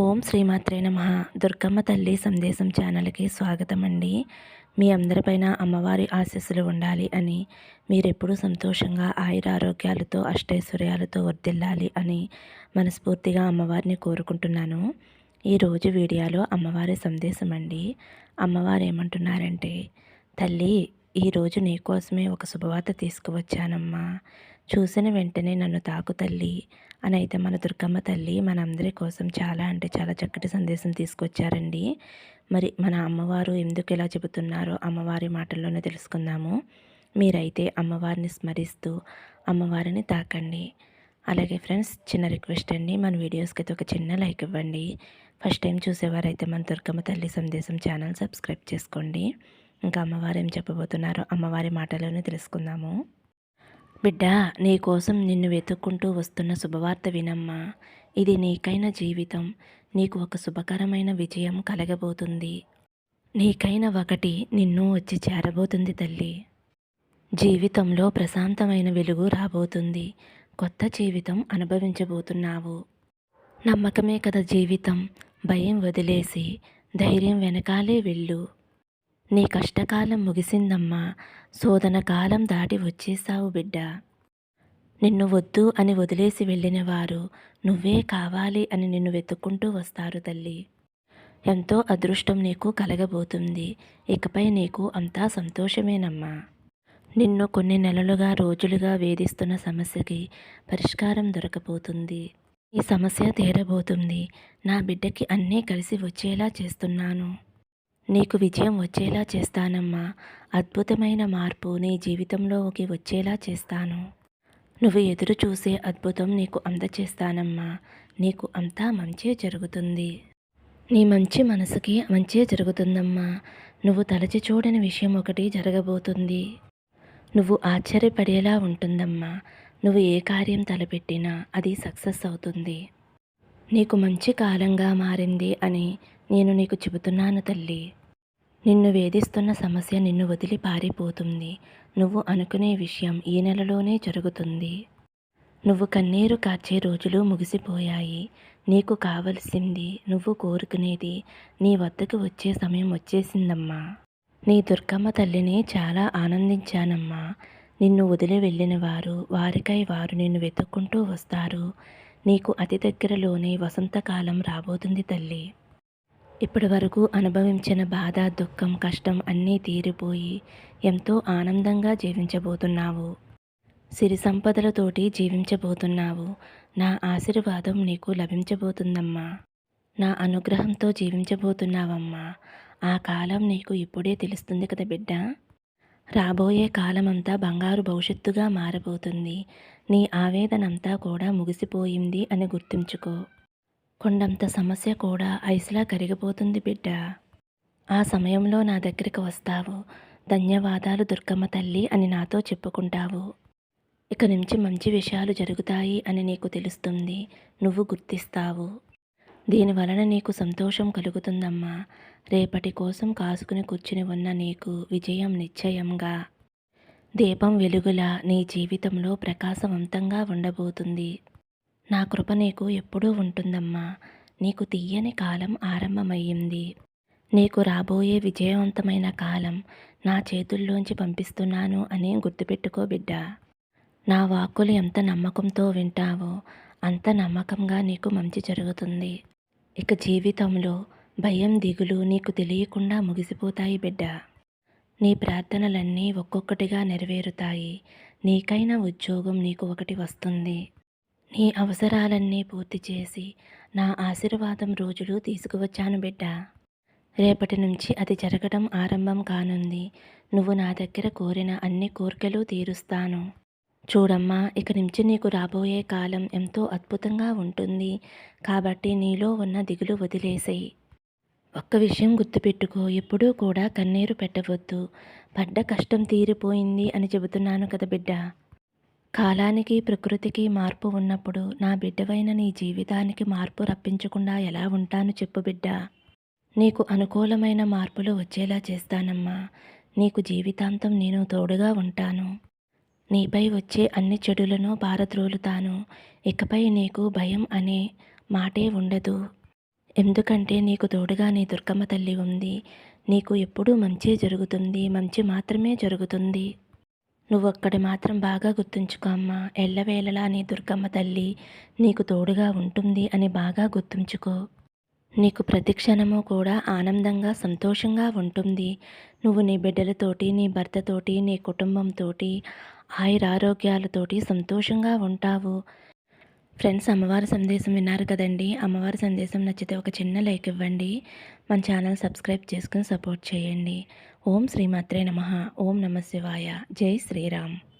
ఓం శ్రీమాత్రే నమ. దుర్గమ్మ తల్లి సందేశం ఛానల్కి స్వాగతం అండి మీ అందరిపైన అమ్మవారి ఆశీస్సులు ఉండాలి అని మీరెప్పుడూ సంతోషంగా ఆయురారోగ్యాలతో అష్టైశ్వర్యాలతో వర్దిల్లాలి అని మనస్ఫూర్తిగా అమ్మవారిని కోరుకుంటున్నాను. ఈరోజు వీడియోలో అమ్మవారి సందేశం అండి అమ్మవారు ఏమంటున్నారంటే తల్లి ఈరోజు నీకోసమే ఒక శుభవార్త తీసుకువచ్చానమ్మా. చూసిన వెంటనే నన్ను తాకు తల్లి అని అయితే మన దుర్గమ్మ తల్లి మనందరి కోసం చాలా అంటే చాలా చక్కటి సందేశం తీసుకొచ్చారండి. మరి మన అమ్మవారు ఎందుకు ఇలా చెబుతున్నారో అమ్మవారి మాటల్లోనే తెలుసుకుందాము. మీరైతే అమ్మవారిని స్మరిస్తూ అమ్మవారిని తాకండి. అలాగే ఫ్రెండ్స్ చిన్న రిక్వెస్ట్ అండి మన వీడియోస్కి అయితే ఒక చిన్న లైక్ ఇవ్వండి. ఫస్ట్ టైం చూసేవారైతే మన దుర్గమ్మ తల్లి సందేశం ఛానల్ సబ్స్క్రైబ్ చేసుకోండి. ఇంకా అమ్మవారు ఏం చెప్పబోతున్నారో అమ్మవారి మాటలోనే తెలుసుకుందాము. బిడ్డ నీకోసం నిన్ను వెతుక్కుంటూ వస్తున్న శుభవార్త వినమ్మా. ఇది నీకైన జీవితం. నీకు ఒక శుభకరమైన విజయం కలగబోతుంది. నీకైన ఒకటి నిన్ను వచ్చి చేరబోతుంది తల్లి. జీవితంలో ప్రశాంతమైన వెలుగు రాబోతుంది. కొత్త జీవితం అనుభవించబోతున్నావు. నమ్మకమే కదా జీవితం. భయం వదిలేసి ధైర్యం వెనకాలే వెళ్ళు. నీ కష్టకాలం ముగిసిందమ్మా. శోధన కాలం దాటి వచ్చేసావు బిడ్డ. నిన్ను వద్దు అని వదిలేసి వెళ్ళిన వారు నువ్వే కావాలి అని నిన్ను వెతుక్కుంటూ వస్తారు తల్లి. ఎంతో అదృష్టం నీకు కలగబోతుంది. ఇకపై నీకు అంతా సంతోషమేనమ్మా. నిన్ను కొన్ని నెలలుగా రోజులుగా వేధిస్తున్న సమస్యకి పరిష్కారం దొరకబోతుంది. ఈ సమస్య తీరబోతుంది. నా బిడ్డకి అన్నీ కలిసి వచ్చేలా చేస్తున్నాను. నీకు విజయం వచ్చేలా చేస్తానమ్మా. అద్భుతమైన మార్పు నీ జీవితంలోకి వచ్చేలా చేస్తాను. నువ్వు ఎదురు చూసే అద్భుతం నీకు అందచేస్తానమ్మా. నీకు అంతా మంచే జరుగుతుంది. నీ మంచి మనసుకి మంచే జరుగుతుందమ్మా. నువ్వు తలచి చూడని విషయం ఒకటి జరగబోతుంది. నువ్వు ఆశ్చర్యపడేలా ఉంటుందమ్మా. నువ్వు ఏ కార్యం తలపెట్టినా అది సక్సెస్ అవుతుంది. నీకు మంచి కాలంగా మారింది అని నేను నీకు చెబుతున్నాను తల్లి. నిన్ను వేధిస్తున్న సమస్య నిన్ను వదిలి పారిపోతుంది. నువ్వు అనుకునే విషయం ఈ నెలలోనే జరుగుతుంది. నువ్వు కన్నీరు కార్చే రోజులు ముగిసిపోయాయి. నీకు కావలసింది నువ్వు కోరుకునేది నీ వద్దకు వచ్చే సమయం వచ్చేసిందమ్మా. నీ దుర్గమ్మ తల్లిని చాలా ఆనందించానమ్మా. నిన్ను వదిలి వెళ్ళిన వారు వారికై వారు నిన్ను వెతుక్కుంటూ వస్తారు. నీకు అతి దగ్గరలోనే వసంతకాలం రాబోతుంది తల్లి. ఇప్పటి వరకు అనుభవించిన బాధ దుఃఖం కష్టం అన్నీ తీరిపోయి ఎంతో ఆనందంగా జీవించబోతున్నావు. సిరి సంపదలతోటి జీవించబోతున్నావు. నా ఆశీర్వాదం నీకు లభించబోతుందమ్మా. నా అనుగ్రహంతో జీవించబోతున్నావమ్మా. ఆ కాలం నీకు ఇప్పుడే తెలుస్తుంది కదా బిడ్డ. రాబోయే కాలమంతా బంగారు భవిష్యత్తుగా మారబోతుంది. నీ ఆవేదనంతా కూడా ముగిసిపోయింది అని గుర్తుంచుకో. కొండంత సమస్య కూడా ఐస్లా కరిగిపోతుంది బిడ్డ. ఆ సమయంలో నా దగ్గరికి వస్తావు. ధన్యవాదాలు దుర్గమ్మ తల్లి అని నాతో చెప్పుకుంటావు. ఇక నుంచి మంచి విషయాలు జరుగుతాయి అని నీకు తెలుస్తుంది. నువ్వు గుర్తిస్తావు. దీని వలన నీకు సంతోషం కలుగుతుందమ్మా. రేపటి కోసం కాసుకుని కూర్చుని ఉన్న నీకు విజయం నిశ్చయంగా. దీపం వెలుగులా నీ జీవితంలో ప్రకాశవంతంగా ఉండబోతుంది. నా కృప నీకు ఎప్పుడూ ఉంటుందమ్మా. నీకు తీయని కాలం ఆరంభమయ్యింది. నీకు రాబోయే విజయవంతమైన కాలం నా చేతుల్లోంచి పంపిస్తున్నాను అని గుర్తుపెట్టుకో బిడ్డ. నా వాక్కులు ఎంత నమ్మకంతో వింటావో అంత నమ్మకంగా నీకు మంచి జరుగుతుంది. ఇక జీవితంలో భయం దిగులు నీకు తెలియకుండా ముగిసిపోతాయి బిడ్డ. నీ ప్రార్థనలన్నీ ఒక్కొక్కటిగా నెరవేరుతాయి. నీకైన ఉద్యోగం నీకు ఒకటి వస్తుంది. నీ అవసరాలన్నీ పూర్తి చేసి నా ఆశీర్వాదం రోజులు తీసుకువచ్చాను బిడ్డ. రేపటి నుంచి అది జరగడం ఆరంభం కానుంది. నువ్వు నా దగ్గర కోరిన అన్ని కోరికలు తీరుస్తాను. చూడమ్మా ఇక నుంచి నీకు రాబోయే కాలం ఎంతో అద్భుతంగా ఉంటుంది. కాబట్టి నీలో ఉన్న దిగులు వదిలేసేయి. ఒక్క విషయం గుర్తుపెట్టుకో ఎప్పుడూ కూడా కన్నీరు పెట్టవద్దు. పడ్డ కష్టం తీరిపోయింది అని చెబుతున్నాను కదా బిడ్డ. కాలానికి ప్రకృతికి మార్పు ఉన్నప్పుడు నా బిడ్డవైన నీ జీవితానికి మార్పు రప్పించకుండా ఎలా ఉంటాను చెప్పు బిడ్డ. నీకు అనుకూలమైన మార్పులు వచ్చేలా చేస్తానమ్మా. నీకు జీవితాంతం నేను తోడుగా ఉంటాను. నీపై వచ్చే అన్ని చెడులను పారద్రోలుతాను. ఇకపై నీకు భయం అనే మాటే ఉండదు. ఎందుకంటే నీకు తోడుగా నీ దుర్గమ్మ తల్లి ఉంది. నీకు ఎప్పుడూ మంచే జరుగుతుంది. మంచి మాత్రమే జరుగుతుంది. నువ్వు ఒక్కడి మాత్రం బాగా గుర్తుంచుకో అమ్మా. ఎల్లవేళలా నీ దుర్గమ్మ తల్లి నీకు తోడుగా ఉంటుంది అని బాగా గుర్తుంచుకో. నీకు ప్రతిక్షణము కూడా ఆనందంగా సంతోషంగా ఉంటుంది. నువ్వు నీ బిడ్డలతోటి నీ భర్తతోటి నీ కుటుంబంతోటి ఆయురారోగ్యాలతోటి సంతోషంగా ఉంటావు. ఫ్రెండ్స్ అమ్మవారి సందేశం విన్నారు కదండి. అమ్మవారి సందేశం నచ్చితే ఒక చిన్న లైక్ ఇవ్వండి. మన ఛానల్ సబ్స్క్రైబ్ చేసుకుని సపోర్ట్ చేయండి. ఓం శ్రీమాత్రే నమ. ఓం నమ శివాయ. జై శ్రీరామ్.